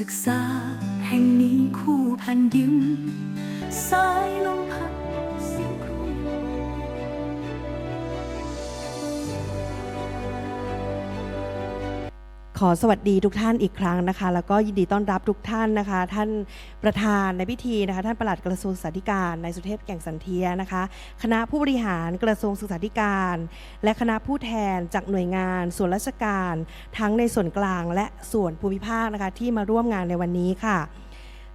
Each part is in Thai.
ศึกษา แห่งนี้คู่พันดิน ขอสวัสดีทุกท่านอีกครั้งนะคะ แล้วก็ยินดีต้อนรับทุกท่านนะคะ ท่านประธานในพิธีนะคะ ท่านปลัดกระทรวงศึกษาธิการนายสุเทพแก่งสันเทียนะคะ คณะผู้บริหารกระทรวงศึกษาธิการ และคณะผู้แทนจากหน่วยงาน ส่วนราชการ ทั้งในส่วนกลางและส่วนภูมิภาคนะคะที่มาร่วมงานในวันนี้ค่ะ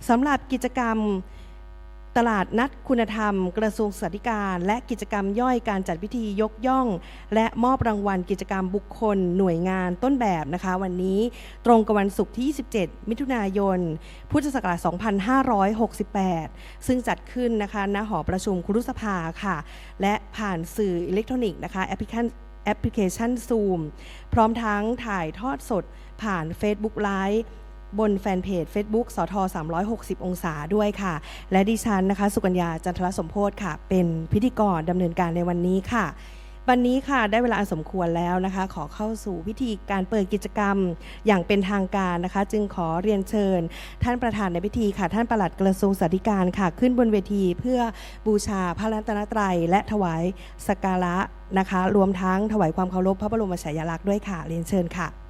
สำหรับกิจกรรม ตลาดนัดคุณธรรม กระทรวงศึกษาธิการ และกิจกรรมย่อยการจัดพิธียกย่อง และมอบรางวัลกิจกรรมบุคคล หน่วยงานต้นแบบนะคะ วันนี้ตรงกับวันศุกร์ที่ 27 มิถุนายน พุทธศักราช 2568 ซึ่งจัดขึ้นนะคะณหอประชุมครุสภาค่ะ และผ่านสื่ออิเล็กทรอนิกส์นะคะแอปพลิเคชันแอปพลิเคชัน Zoom พร้อมทั้งถ่ายทอดสดผ่าน Facebook Live บนแฟนเพจ Facebook สท360 องศาด้วยค่ะ และดิฉันนะคะ สุกัญญาจันทรสมโพธค่ะ เป็นพิธีกรดำเนินการในวันนี้ค่ะวันนี้ค่ะได้เวลาสมควรแล้วนะคะ ขอเข้าสู่พิธีการเปิดกิจกรรมอย่างเป็นทางการนะคะ จึงขอเรียนเชิญ ท่านประธานในพิธีค่ะ ท่านประหลัดกระทรวงสาธการค่ะ ขึ้นบนเวทีเพื่อบูชาพระรัตนตรัย และถวายสักการะนะคะ รวมทั้งถวายความเคารพพระบรมฉายาลักษณ์ด้วยค่ะเรียนเชิญค่ะ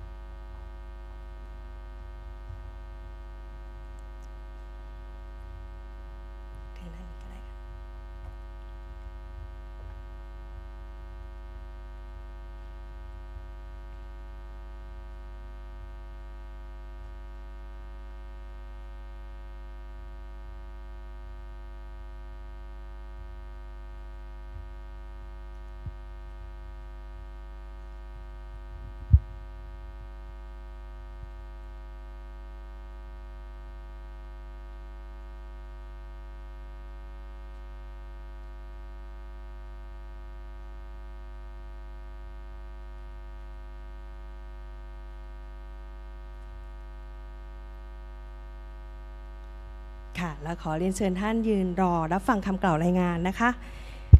ค่ะ แล้วขอเรียนเชิญท่านยืนรอรับฟังคำกล่าวรายงานนะคะ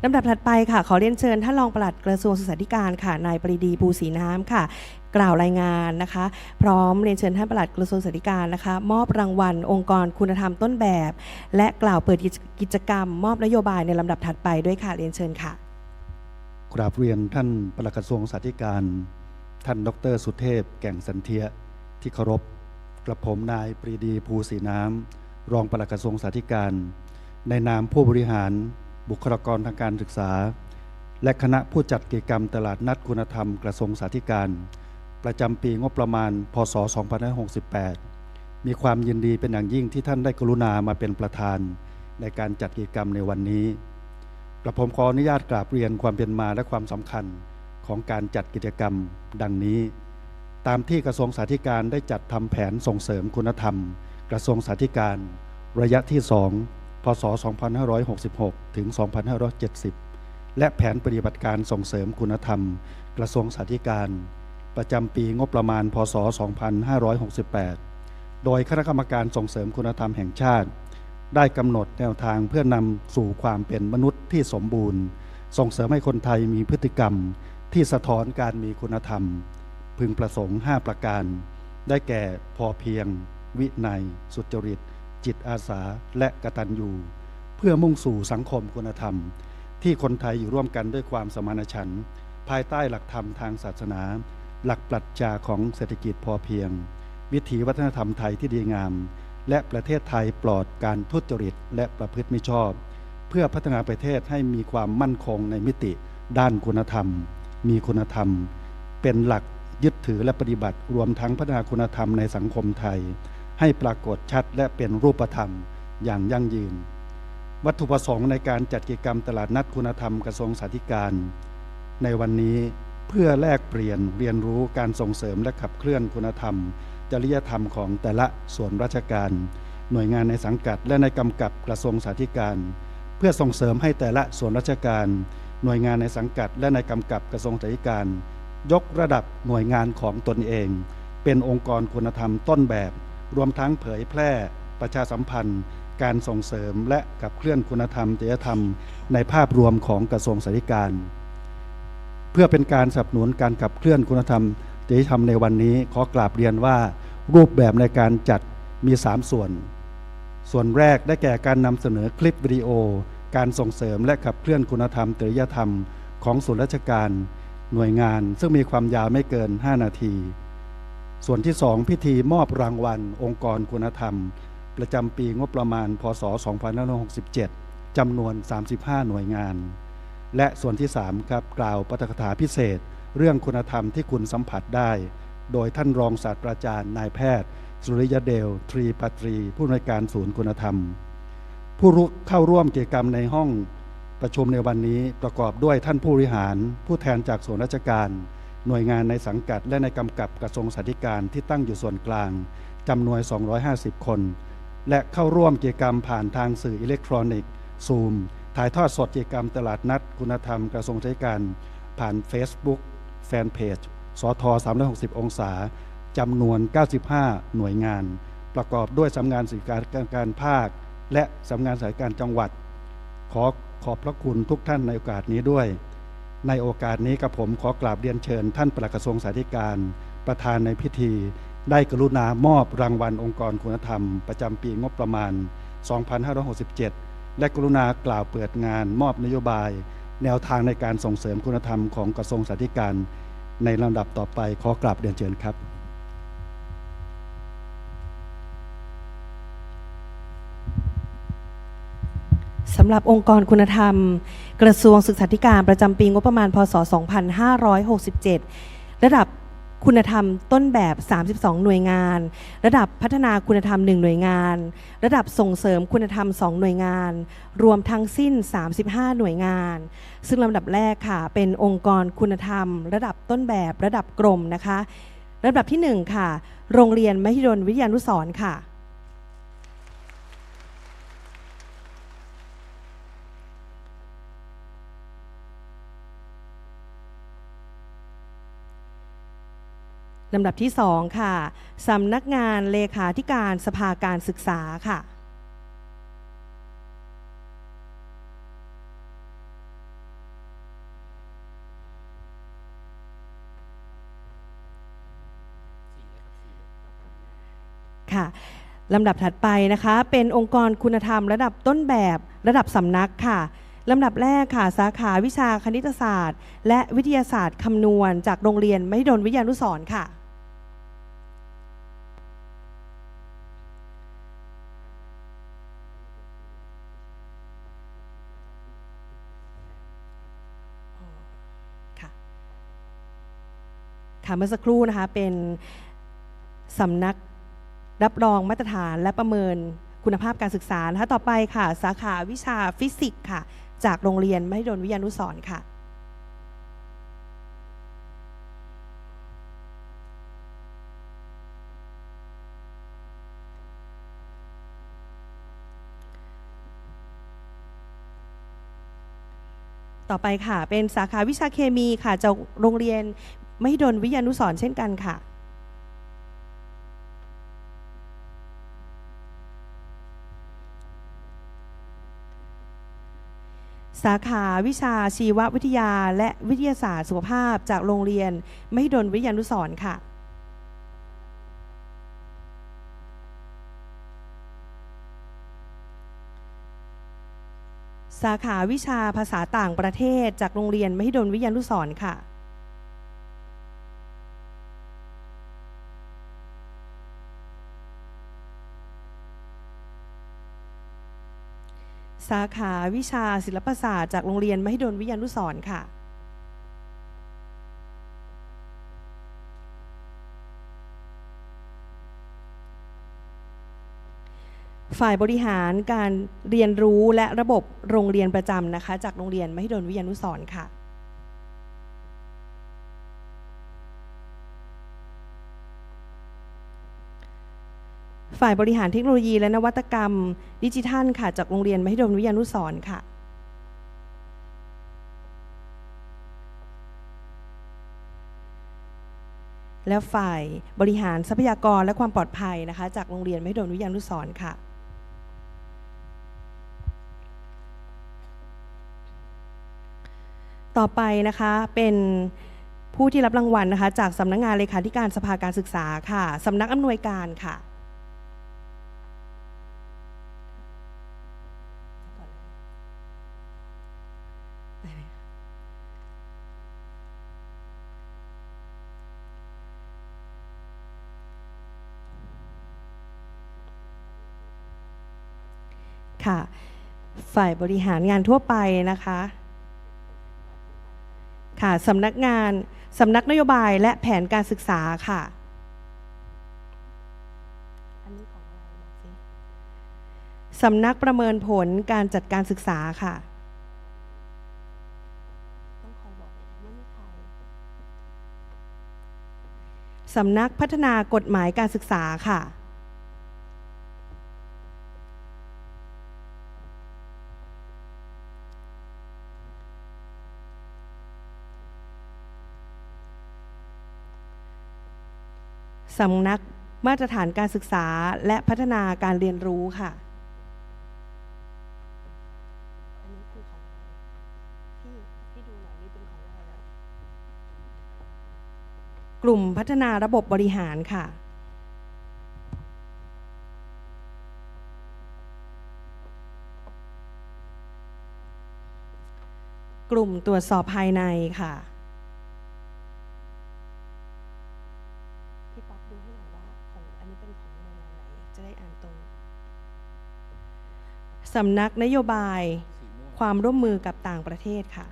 ลำดับถัดไปค่ะ ขอเรียนเชิญท่านรองปลัดกระทรวงศึกษาธิการค่ะนายปรีดีภูศรีน้ำค่ะ กล่าวรายงานนะคะ พร้อมเรียนเชิญท่านปลัดกระทรวงศึกษาธิการนะคะ มอบรางวัล องค์กรคุณธรรมต้นแบบ และกล่าวเปิดกิจกรรม มอบนโยบายในลำดับถัดไปด้วยค่ะเรียนเชิญค่ะกราบเรียนท่านปลัดกระทรวงสาธการ ท่านดร สุเทพ แก่งสันเทียที่เคารพกระผมนายปรีดีภูศรีน้ำ รองปลัดกระทรวงสาธการ ในนามผู้บริหาร บุคลากรทางการศึกษา และคณะผู้จัดกิจกรรมตลาดนัดคุณธรรมกระทรวงสาธการ ประจำปีงบประมาณ พศ 2568 มีความยินดีเป็นอย่างยิ่งที่ท่านได้กรุณามาเป็นประธาน ในการจัดกิจกรรมในวันนี้กระผมขออนุญาตกราบเรียนความเป็นมาและความสำคัญของการจัดกิจกรรมดังนี้ ตามที่กระทรวงสาธการได้จัดทำแผนส่งเสริมคุณธรรม กระทรวงสาธการ ระยะที่ 2 พศ 2566 ถึง 2570 และแผนปฏิบัติการส่งเสริมคุณธรรม กระทรวงสาธการ ประจำปีงบประมาณ พศ 2568 โดยคณะกรรมการส่งเสริมคุณธรรมแห่งชาติ ได้กำหนดแนวทางเพื่อนำสู่ความเป็นมนุษย์ที่สมบูรณ์ ส่งเสริมให้คนไทยมีพฤติกรรมที่สะท้อนการมีคุณธรรม พึงประสงค์ 5 ประการ ได้แก่พอเพียง วินัย สุจริต จิตอาสาและกตัญญูเพื่อมุ่งสู่สังคมคุณธรรม ที่คนไทยอยู่ร่วมกันด้วยความสมานฉันท์ภายใต้หลักธรรมทางศาสนา หลักปรัชญาของเศรษฐกิจพอเพียง วิถีวัฒนธรรมไทยที่ดีงาม และประเทศไทยปลอดการทุจริตและประพฤติมิชอบ เพื่อพัฒนาประเทศให้มีความมั่นคงในมิติ ด้านคุณธรรม มีคุณธรรม เป็นหลักยึดถือและปฏิบัติรวมทั้งพัฒนาคุณธรรมในสังคมไทย ให้ปรากฏชัดและเป็นรูปธรรมอย่างยั่งยืน วัตถุประสงค์ในการจัดกิจกรรมตลาดนัดคุณธรรมกระทรวงสาธการ ในวันนี้เพื่อแลกเปลี่ยนเรียนรู้การส่งเสริมและขับเคลื่อนคุณธรรม จริยธรรมของแต่ละส่วนราชการ หน่วยงานในสังกัดและในกำกับกระทรวงสาธการ เพื่อส่งเสริมให้แต่ละส่วนราชการ หน่วยงานในสังกัดและในกำกับกระทรวงสาธการ ยกระดับหน่วยงานของตนเอง เป็นองค์กรคุณธรรมต้นแบบ รวมทั้งเผยแพร่ประชาสัมพันธ์ การส่งเสริมและขับเคลื่อนคุณธรรมจริยธรรม ในภาพรวมของกระทรวงสาธการ เพื่อเป็นการสนับสนุนการขับเคลื่อนคุณธรรมจริยธรรมในวันนี้ขอกราบเรียนว่า รูปแบบในการจัดมี 3 ส่วน ส่วนแรกได้แก่การนำเสนอคลิปวิดีโอ การส่งเสริมและขับเคลื่อนคุณธรรมจริยธรรม ของส่วนราชการ หน่วยงาน ซึ่งมีความยาวไม่เกิน 5 นาที ส่วนที่ 2 พิธีมอบรางวัล องค์กรคุณธรรม ประจำปีงบประมาณ พศ 2567 จำนวน 35 หน่วยงาน และส่วนที่ 3 ครับกล่าวปาฐกถาพิเศษ เรื่องคุณธรรมที่คุณสัมผัสได้ โดยท่านรองศาสตราจารย์นายแพทย์ สุริยเดล ทรีปตรี ผู้อำนวยการศูนย์คุณธรรม ผู้รู้เข้าร่วมกิจกรรมในห้องประชุมในวันนี้ประกอบด้วยท่านผู้บริหาร ผู้แทนจากส่วนราชการ หน่วยงานในสังกัดและในกำกับกระทรวงสาธการที่ตั้งอยู่ส่วนกลางจำนวน 250 คน และเข้าร่วมกิจกรรมผ่านทางสื่ออิเล็กทรอนิกส์ซูม ถ่ายทอดสดกิจกรรมตลาดนัด คุณธรรมกระทรวงสาธการผ่าน Facebook แฟนเพจสท360 องศาจำนวน 95 หน่วยงาน ประกอบด้วยสำนักงานสื่อการการภาค และสำนักงานสายการจังหวัด ขอขอบพระคุณทุกท่านในโอกาสนี้ด้วย ในโอกาสนี้กับผมขอกราบเรียนเชิญ ท่านปลัดกระทรวงสาธการ ประธานในพิธี ได้กรุณามอบรางวัลองค์กรคุณธรรม ประจำปีงบประมาณ 2567 และกรุณากล่าวเปิดงาน มอบนโยบาย แนวทางในการส่งเสริมคุณธรรมของกระทรวงสาธการ ในลำดับต่อไปขอกราบเรียนเชิญครับำหรับองค์กรคุณธรรม กระทรวงศึกษาธิการประจำปีงบประมาณพศ 2567 ระดับคุณธรรมต้นแบบ 32 หน่วยงาน ระดับพัฒนาคุณธรรม 1 หน่วยงาน ระดับส่งเสริมคุณธรรม 2 หน่วยงาน รวมทั้งสิ้น 35 หน่วยงาน ซึ่งลำดับแรกค่ะ เป็นองค์กรคุณธรรม ระดับต้นแบบระดับกรมนะคะ ระดับที่ 1 ค่ะ โรงเรียนมหิดลวิทยานุสรค่ะ ลำดับที่ 2 ค่ะสำนักงานเลขาธิการสภาการศึกษาค่ะ ค่ะลำดับถัดไปนะคะ เป็นองค์กรคุณธรรมระดับต้นแบบระดับสำนักค่ะลำดับแรกค่ะ สาขาวิชาคณิตศาสตร์ และวิทยาศาสตร์คำนวณ จากโรงเรียนมหิดลวิทยานุสรค่ะ เมื่อสักครู่นะคะเป็นสำนักรับรองมาตรฐานและประเมินคุณภาพการศึกษานะคะต่อไปค่ะ สาขาวิชาฟิสิกส์ค่ะ จากโรงเรียนมหิดลวิทยานุสร์ค่ะ ต่อไปค่ะ เป็นสาขาวิชาเคมีค่ะจากโรงเรียน มหิดลวิทยานุสรเช่นกันค่ะ สาขาวิชาชีววิทยาและวิทยาศาสตร์สุขภาพจากโรงเรียนมหิดลวิทยานุสรค่ะสาขาวิชาภาษาต่างประเทศจากโรงเรียนมหิดลวิทยานุสรค่ะ สาขาวิชาศิลปศาสตร์จากโรงเรียนมหิดลวิทยานุสรณ์ค่ะ ฝ่ายบริหารการเรียนรู้และระบบโรงเรียนประจำนะคะ จากโรงเรียนมหิดลวิทยานุสรณ์ค่ะ ฝ่ายบริหารเทคโนโลยีและนวัตกรรม ดิจิทัลค่ะ จากโรงเรียนมหิดลวิทยานุสรณ์ค่ะ และฝ่ายบริหารทรัพยากรและความปลอดภัยนะคะ จากโรงเรียนมหิดลวิทยานุสรณ์ค่ะต่อไปนะคะเป็นผู้ที่รับรางวัลนะคะจากสำนักงานเลขาธิการสภาการศึกษาค่ะสำนักอำนวยการค่ะ ค่ะ ฝ่ายบริหารงานทั่วไปนะคะ ค่ะสำนักงานสำนักนโยบายและแผนการศึกษาค่ะสำนักประเมินผลการจัดการศึกษาค่ะ สำนักพัฒนากฎหมายการศึกษาค่ะ สำนักมาตรฐานการศึกษาและพัฒนาการเรียนรู้ค่ะ อันนี้คือของอะไรพี่พี่ดูหน่อยนี่เป็นของอะไรแล้ว ก ลุ่มพัฒนาระบบบริหารค่ะ กลุ่มตรวจสอบภายในค่ะพี่ป๊อปดูให้หน่อยว่าของอันนี้เป็นของหน่วยงไหนจะได้อ่านตรงสำนักนโยบายความร่วมมือกับต่างประเทศค่ะ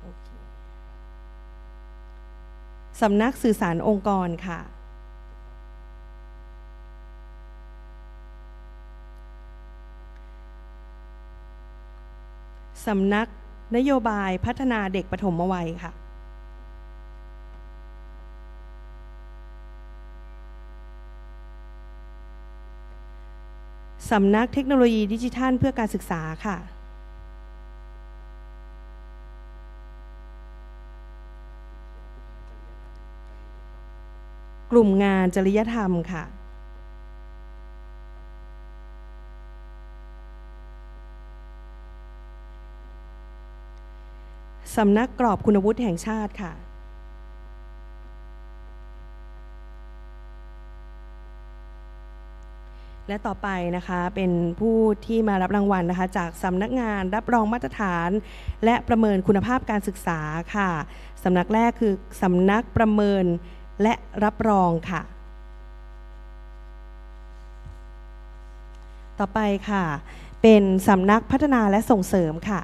โอเค สำนักสื่อสารองค์กรค่ะ สำนักนโยบายพัฒนาเด็กปฐมวัยค่ะ สำนักเทคโนโลยีดิจิทัลเพื่อการศึกษาค่ะ กลุ่มงานจริยธรรมค่ะ สำนักกรอบคุณวุฒิแห่งชาติค่ะ และต่อไปนะคะเป็นผู้ที่มารับรางวัลนะคะ จากสำนักงานรับรองมาตรฐาน และประเมินคุณภาพการศึกษาค่ะสำนักแรกคือสำนักประเมิน และรับรองค่ะ ต่อไปค่ะ เป็นสำนักพัฒนาและส่งเสริมค่ะ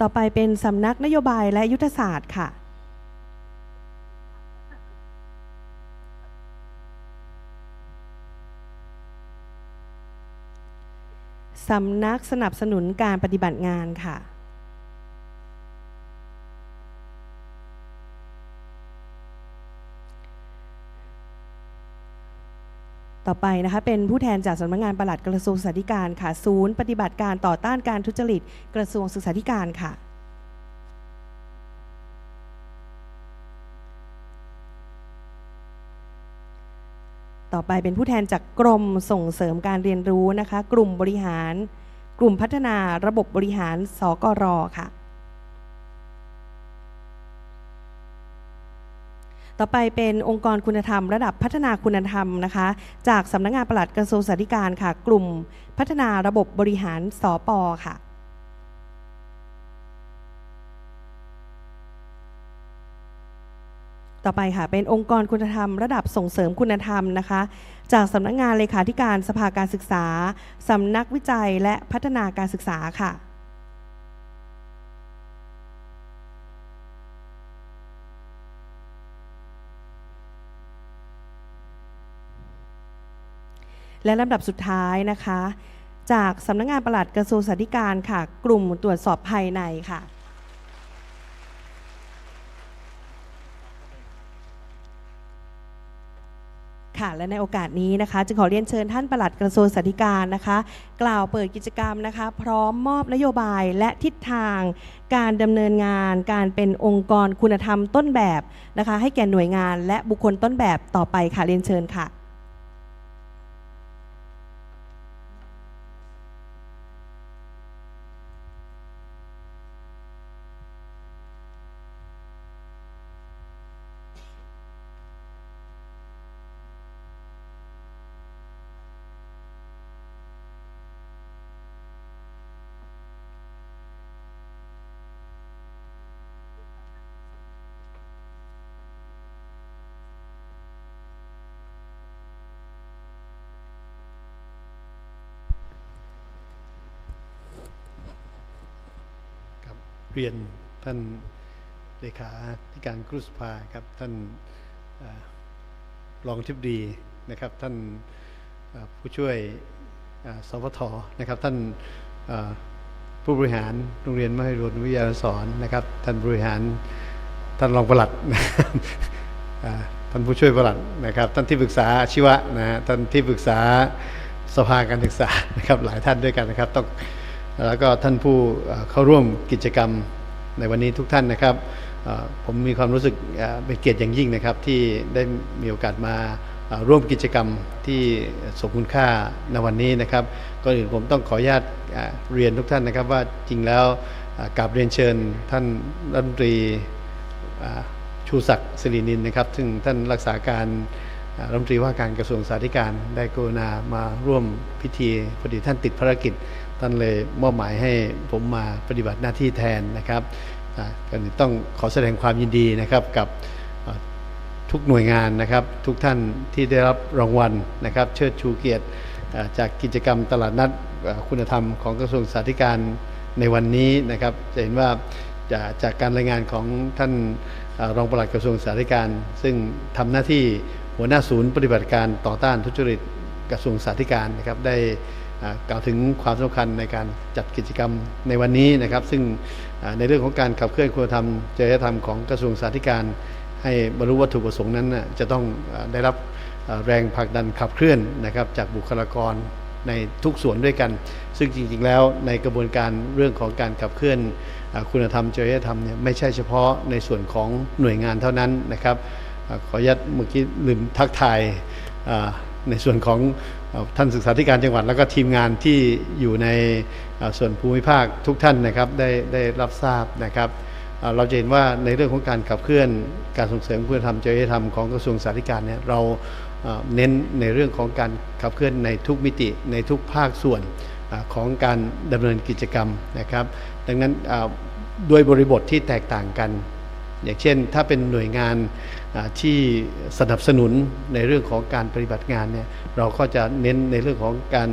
ต่อไปเป็นสำนักนโยบายและยุทธศาสตร์ค่ะ สำนักสนับสนุนการปฏิบัติงานค่ะ ต่อไปนะคะเป็นผู้แทนจากสำนักงานปลัดกระทรวงศึกษาธิการค่ะ ศูนย์ปฏิบัติการต่อต้านการทุจริตกระทรวงศึกษาธิการค่ะ ต่อไปเป็นผู้แทนจากกรมส่งเสริมการเรียนรู้นะคะ กลุ่มบริหาร กลุ่มพัฒนาระบบบริหาร สกรค่ะ ต่อไปเป็นองค์กรคุณธรรม ระดับพัฒนาคุณธรรมนะคะ จากสำนักงานปลัดกระทรวงสาธารณการค่ะ กลุ่มพัฒนาระบบบริหาร สปค่ะ ต่อไปค่ะ เป็นองค์กรคุณธรรมระดับส่งเสริมคุณธรรมนะคะ จากสำนักงานเลขาธิการสภาการศึกษาสำนักวิจัยและพัฒนาการศึกษาค่ะ และลำดับสุดท้ายนะคะ จากสำนักงานปลัดกระทรวงสาธารณการค่ะ กลุ่มตรวจสอบภายในค่ะ ค่ะและในโอกาสนี้นะคะ จึงขอเรียนเชิญท่านปลัดกระทรวงสาธิการนะคะ กล่าวเปิดกิจกรรมนะคะ พร้อมมอบนโยบายและทิศทาง การดำเนินงาน การเป็นองค์กรคุณธรรมต้นแบบนะคะ ให้แก่หน่วยงานและบุคคลต้นแบบต่อไปค่ะเรียนเชิญค่ะ รียนท่านเลขาธิการครุสภาครับท่านอรองทิบดีนะครับ ท่านผู้ช่วยสพทนะครับ ท่านผู้บริหารโรงเรียนมหิดลวิทยาสอนนะครับ ท่านบริหารท่านรองประหลัดท่านผู้ช่วยประหลัดนะครับ ท่านที่ปรึกษาอาชีวะนะฮะท่านที่ปรึกษาสภาการศึกษานะครับหลายท่านด้วยกันนะครับต้อง แล้วก็ท่านผู้เข้าร่วมกิจกรรมในวันนี้ทุกท่านนะครับ ผมมีความรู้สึกเป็นเกียรติอย่างยิ่งนะครับ ที่ได้มีโอกาสมาร่วมกิจกรรมที่สมคุณค่าในวันนี้นะครับก่อนอื่นผมต้องขออนุญาตเรียนทุกท่านนะครับ ว่าจริงแล้วกราบเรียนเชิญท่านรัฐมนตรีชูศักดิ์สิรินินนะครับ ซึ่งท่านรักษาการรัฐมนตรีว่าการกระทรวงสาธารณสุขได้กรุณามาร่วมพิธีพอดีท่านติดภารกิจ ท่านเลยมอบหมายให้ผมมาปฏิบัติหน้าที่แทนนะครับก็ต้องขอแสดงความยินดีนะครับกับทุกหน่วยงานนะครับ ทุกท่านที่ได้รับรางวัลนะครับ เชิดชูเกียรติจากกิจกรรมตลาดนัดคุณธรรมของกระทรวงสาธารณสุขในวันนี้นะครับ จะเห็นว่าจากจากการรายงานของท่านอรองปลัดกระทรวงสาธารณสุขซึ่งทำหน้าที่หัวหน้าศูนย์ปฏิบัติการต่อต้านทุจริตกระทรวงสาธารณสุขนะครับได้ กล่าวถึงความสำคัญในการจัดกิจกรรมในวันนี้นะครับ ซึ่งในเรื่องของการขับเคลื่อนคุณธรรมจริยธรรมของกระทรวงสาธารณสุขให้บรรลุวัตถุประสงค์นั้นจะต้องได้รับแรงผลักดันขับเคลื่อนนะครับจากบุคลากรในทุกส่วนด้วยกัน ซึ่งจริงๆแล้วในกระบวนการเรื่องของการขับเคลื่อนคุณธรรมจริยธรรมเนี่ยไม่ใช่เฉพาะในส่วนของหน่วยงานเท่านั้นนะครับขออนุญาตเมื่อกี้ลืมทักทายในส่วนของ ท่านศึกษาธิการจังหวัดแล้วก็ทีมงานที่อยู่ในส่วนภูมิภาคทุกท่านนะครับได้ได้รับทราบนะครับเราจะเห็นว่าในเรื่องของการขับเคลื่อนการส่งเสริมคุณธรรมจริยธรรมของกระทรวงสาธารณสุขเนี่ยเราเน้นในเรื่องของการขับเคลื่อนในทุกมิติในทุกภาคส่วนของการดำเนินกิจกรรมนะครับ ดังนั้นด้วยบริบทที่แตกต่างกัน อย่างเช่นถ้าเป็นหน่วยงาน ที่สนับสนุนในเรื่องของการปฏิบัติงานเนี่ยเราก็จะเน้นในเรื่องของการ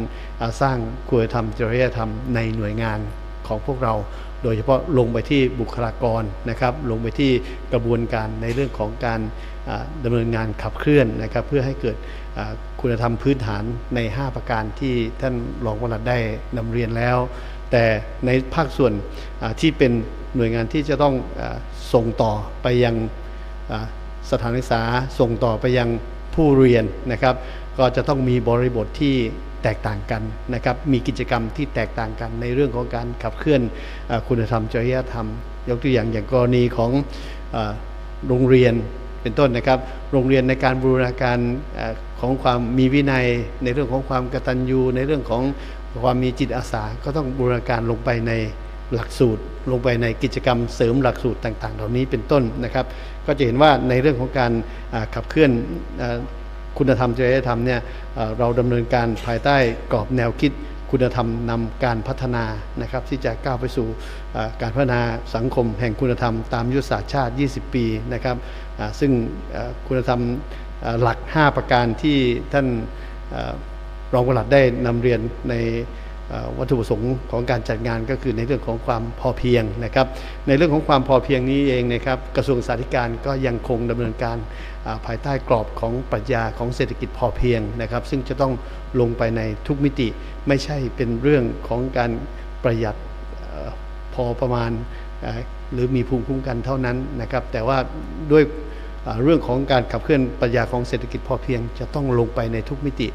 สร้างคุณธรรมจริยธรรมในหน่วยงานของพวกเรา โดยเฉพาะลงไปที่บุคลากรนะครับ ลงไปที่กระบวนการในเรื่องของการอ่าดำเนินงานขับเคลื่อนนะครับ เพื่อให้เกิดคุณธรรมพื้นฐานใน 5 ประการที่ท่านรองวรัตได้นำเรียนแล้ว แต่ในภาคส่วนที่เป็นหน่วยงานที่จะต้องอส่งต่อไปยัง สถานศึกษาส่งต่อไปยังผู้เรียนนะครับ ก็จะต้องมีบริบทที่แตกต่างกันนะครับ มีกิจกรรมที่แตกต่างกันในเรื่องของการขับเคลื่อนอคุณธรรมจริยธรรม ยกตัวอย่างอย่างกรณีของโรงเรียนเป็นต้นนะครับ โรงเรียนในการบูรณาการอของความมีวินัย ในเรื่องของความกตัญญู ในเรื่องของความมีจิตอาสา ก็ต้องบูรณาการลงไปใน หลักสูตรลงไปในกิจกรรมเสริมหลักสูตรต่าง ๆ เหล่านี้เป็นต้นนะครับ ก็จะเห็นว่าในเรื่องของการขับเคลื่อนอคุณธรรมจริยธรรมเนี่ยเราดำเนินการภายใต้กรอบแนวคิดคุณธรรมนำการพัฒนานะครับ ที่จะก้าวไปสู่การพัฒนาสังคมแห่งคุณธรรมตามยุทธศาสตร์ชาติ 20 ปีนะครับซึ่งคุณธรรมหลัก 5 ประการที่ท่านเอ่อรองปลัดได้นำเรียนใน วัตถุประสงค์ของการจัดงานก็คือในเรื่องของความพอเพียงนะครับ ในเรื่องของความพอเพียงนี้เองนะครับกระทรวงสาธารณสุขก็ยังคงดำเนินการภายใต้กรอบของปรัชญาของเศรษฐกิจพอเพียงนะครับ ซึ่งจะต้องลงไปในทุกมิติไม่ใช่เป็นเรื่องของการประหยัดพอประมาณหรือมีภูมิคุ้มกันเท่านั้นนะครับ แต่ว่าด้วย เรื่องของการขับเคลื่อนปรัชญาของเศรษฐกิจพอเพียง จะต้องลงไปในทุกมิติ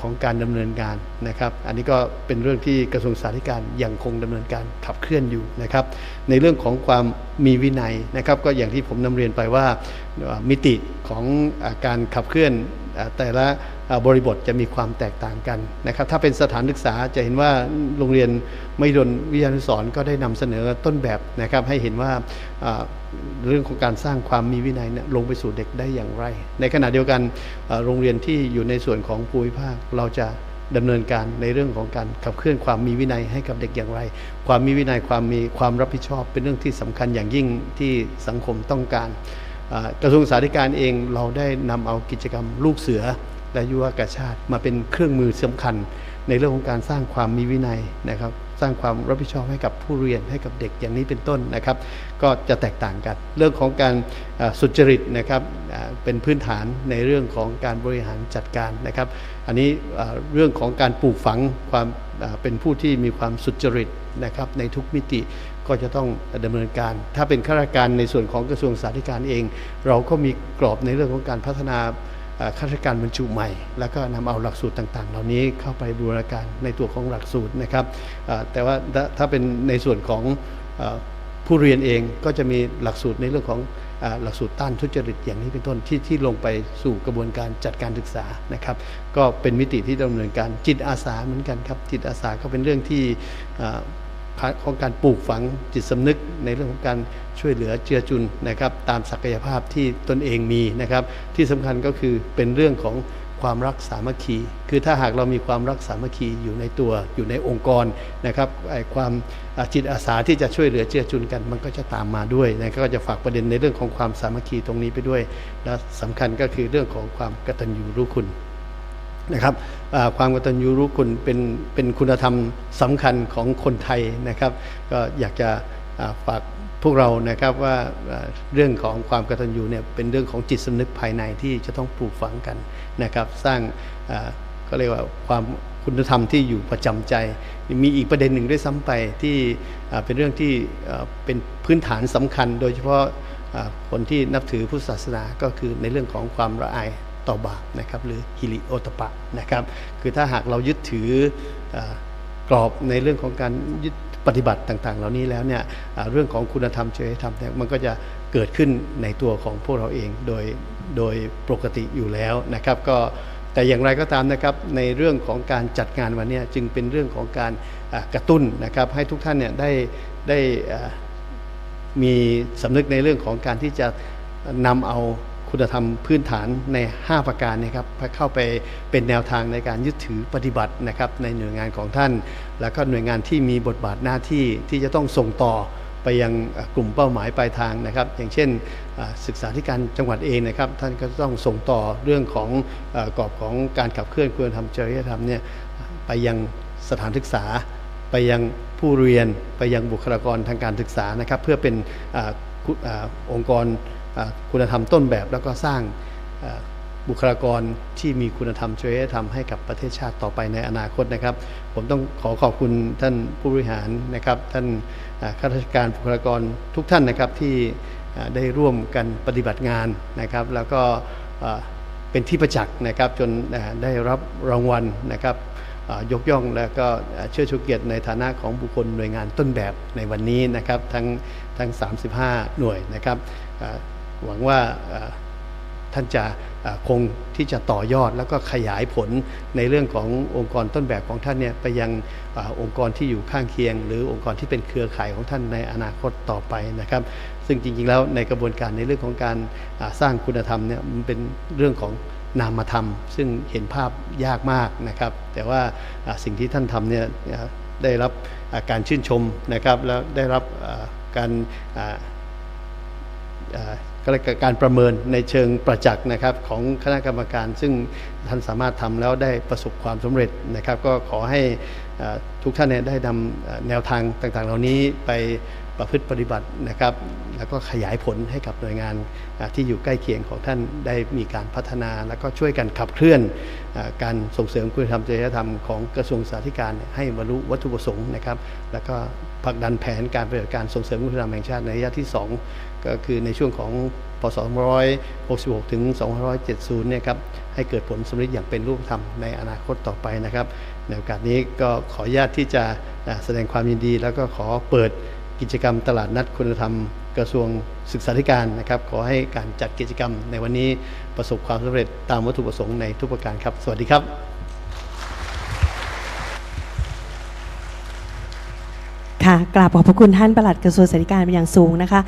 ของการดำเนินการนะครับ อันนี้ก็เป็นเรื่องที่กระทรวงสาธารณสุขยังคงดำเนินการขับเคลื่อนอยู่นะครับ ในเรื่องของความมีวินัยนะครับ ก็อย่างที่ผมนำเรียนไปว่ามิติของการขับเคลื่อนแต่ละบริบทจะมีความแตกต่างกันนะครับ ถ้าเป็นสถานศึกษาจะเห็นว่าโรงเรียนไม่ดนวิทยานุสรก็ได้นำเสนอต้นแบบนะครับ ให้เห็นว่า เรื่องของการสร้างความมีวินัยเนี่ยลงไปสู่เด็กได้อย่างไร ในขณะเดียวกันโรงเรียนที่อยู่ในส่วนของภูมิภาคเราจะดำเนินการในเรื่องของการขับเคลื่อนความมีวินัยให้กับเด็กอย่างไร ความมีวินัยความมีความรับผิดชอบ เป็นเรื่องที่สำคัญอย่างยิ่งที่สังคมต้องการกระทรวงสาธารณสุขเองเราได้นำเอากิจกรรมลูกเสือ และยุวกาชาติมาเป็นเครื่องมือสำคัญ ในเรื่องของการสร้างความมีวินัยนะครับ สร้างความรับผิดชอบให้กับผู้เรียนให้กับเด็กอย่างนี้เป็นต้นนะครับ ก็จะแตกต่างกัน เรื่องของการสุจริตนะครับเป็นพื้นฐานในเรื่องของการบริหารจัดการนะครับ อันนี้เรื่องของการปลูกฝังความเป็นผู้ที่มีความสุจริตนะครับในทุกมิติก็จะต้องดำเนินการ ถ้าเป็นข้าราชการในส่วนของกระทรวงสาธารณสุขเอง เราก็มีกรอบในเรื่องของการพัฒนา ข้าราชการบรรจุใหม่ แล้วก็นำเอาหลักสูตรต่าง ๆ เหล่านี้เข้าไปบูรณาการในตัวของหลักสูตรนะครับแต่ว่าถ้าเป็นในส่วนของอผู้เรียนเองก็จะมีหลักสูตรในเรื่องของอหลักสูตรต้านทุจริตอย่างนี้เป็นต้นที่ที่ลงไปสู่กระบวนการจัดการศึกษานะครับ ก็เป็นมิติที่ดำเนินการจิตอาสาเหมือนกันครับ จิตอาสาก็เป็นเรื่องที่ ของการปลูกฝังจิตสำนึกในเรื่องของการช่วยเหลือเจือจุนนะครับ ตามศักยภาพที่ตนเองมีนะครับ ที่สำคัญก็คือเป็นเรื่องของความรักสามัคคี คือถ้าหากเรามีความรักสามัคคีอยู่ในตัวอยู่ในองค์กรนะครับไอความจิตอาสาที่จะช่วยเหลือเจือจุนกัน มันก็จะตามมาด้วยนะก็จะฝากประเด็นในเรื่องของความสามัคคีตรงนี้ไปด้วย และสำคัญก็คือเรื่องของความกตัญญูรู้คุณ นะครับความกตัญญูรู้คุณเป็นเป็นคุณธรรมสำคัญของคนไทยนะครับ ก็อยากจะฝากพวกเรานะครับว่าเรื่องของความกตัญญูเนี่ยเป็นเรื่องของจิตสำนึกภายในที่จะต้องปลูกฝังกันนะครับ สร้างก็เรียกว่าความคุณธรรมที่อยู่ประจำใจ มีอีกประเด็นหนึ่งด้วยซ้ำไปที่เป็นเรื่องที่เป็นพื้นฐานสำคัญ โดยเฉพาะคนที่นับถือพุทธศาสนาก็คือในเรื่องของความละอาย ต่อบาปนะครับหรือฮิริโอตปะนะครับ คือถ้าหากเรายึดถืออกรอบในเรื่องของการยึดปฏิบัติต่าง ๆ เหล่านี้แล้วเนี่ยเรื่องของคุณธรรมจริยธรรมเนี่ยมันก็จะเกิดขึ้นในตัวของพวกเราเองโดยโดยปกติอยู่แล้วนะครับ ก็แต่อย่างไรก็ตามนะครับในเรื่องของการจัดงานวันนี้จึงเป็นเรื่องของการกระตุ้นนะครับ ให้ทุกท่านเนี่ยได้ได้มีสำนึกในเรื่องของการที่จะนำเอา คุณธรรมพื้นฐานใน 5 ประการนยครับเข้าไปเป็นแนวทางในการยึดถือปฏิบัตินะครับในหน่วยงานของท่าน แล้วก็หน่วยงานที่มีบทบาทหน้าที่ที่จะต้องส่งต่อไปยังกลุ่มเป้าหมายปลายทางนะครับ อย่างเช่นศึกษาธิการจังหวัดเองนะครับ ท่านก็ต้องส่งต่อเรื่องของอกรอบของการขับเคลื่อนคุณธรรมจริยธรรมเนี่ยไปยังสถานศึกษา ไปยังผู้เรียนไปยังบุคลากรทางการศึกษานะครับ เพื่อเป็นออองค์กร คุณธรรมต้นแบบแล้วก็สร้างบุคลากรที่มีคุณธรรมจริยธรรมให้กับประเทศชาติต่อไปในอนาคตนะครับ ผมต้องขอขอบคุณท่านผู้บริหารนะครับ ท่านข้าราชการบุคลากรทุกท่านนะครับที่ได้ร่วมกันปฏิบัติงานนะครับ แล้วก็เป็นที่ประจักษ์นะครับจนได้รับรางวัลนะครับยกย่องและก็เชื่อชูเกียรติในฐานะของบุคคลหน่วยงานต้นแบบในวันนี้นะครับทั้งทั้ง 35 หน่วยนะครับ หวังว่าท่านจะคงที่จะต่อยอดแล้วก็ขยายผลในเรื่องขององค์กรต้นแบบของท่านเนี่ยไปยังอองค์กรที่อยู่ข้างเคียง หรือองค์กรที่เป็นเครือข่ายของท่านในอนาคตต่อไปนะครับ ซึ่งจริงๆแล้วในกระบวนการในเรื่องของการสร้างคุณธรรมเนี่ยมันเป็นเรื่องของนามธรรม ซึ่งเห็นภาพยากมากนะครับ แต่ว่าสิ่งที่ท่านทำเนี่ยได้รับการชื่นชมนะครับแล้วได้รับการ ก็เรียการประเมินในเชิงประจักษ์นะครับของคณะกรรมการ ซึ่งท่านสามารถทำแล้วได้ประสบความสำเร็จนะครับ ก็ขอให้ทุกท่านได้นำอ่าแนวทางต่างๆ เหล่านี้ไปประพฤติปฏิบัตินะครับ แล้วก็ขยายผลให้กับหน่วยงานที่อยู่ใกล้เคียงของท่านได้มีการพัฒนา แล้วก็ช่วยกันขับเคลื่อนอการส่งเสริมคุณธรรมจริยธรรมของกระทรวงสาธารณสุขให้บรรลุวัตถุประสงค์นะครับ แล้วก็ผลักดันแผนการปฏิบัติการส่งเสริมคุณธรรมแห่งชาติในระยะที่ 2 ก็คือในช่วงของพศ2566 ถึง 2570 เนี่ยครับให้เกิดผลสำเร็จอย่างเป็นรูปธรรมในอนาคตต่อไปนะครับ ในโอกาสนี้ก็ขออนุญาตที่จะแสดงความยินดี แล้วก็ขอเปิดกิจกรรมตลาดนัดคุณธรรมกระทรวงศึกษาธิการนะครับ ขอให้การจัดกิจกรรมในวันนี้ประสบความสำเร็จตามวัตถุประสงค์ในทุกประการครับ สวัสดีครับ ค่ะกราบขอบพระคุณท่านประหลัดกระทรวงสาธารณสุขเป็นอย่างสูงนะคะ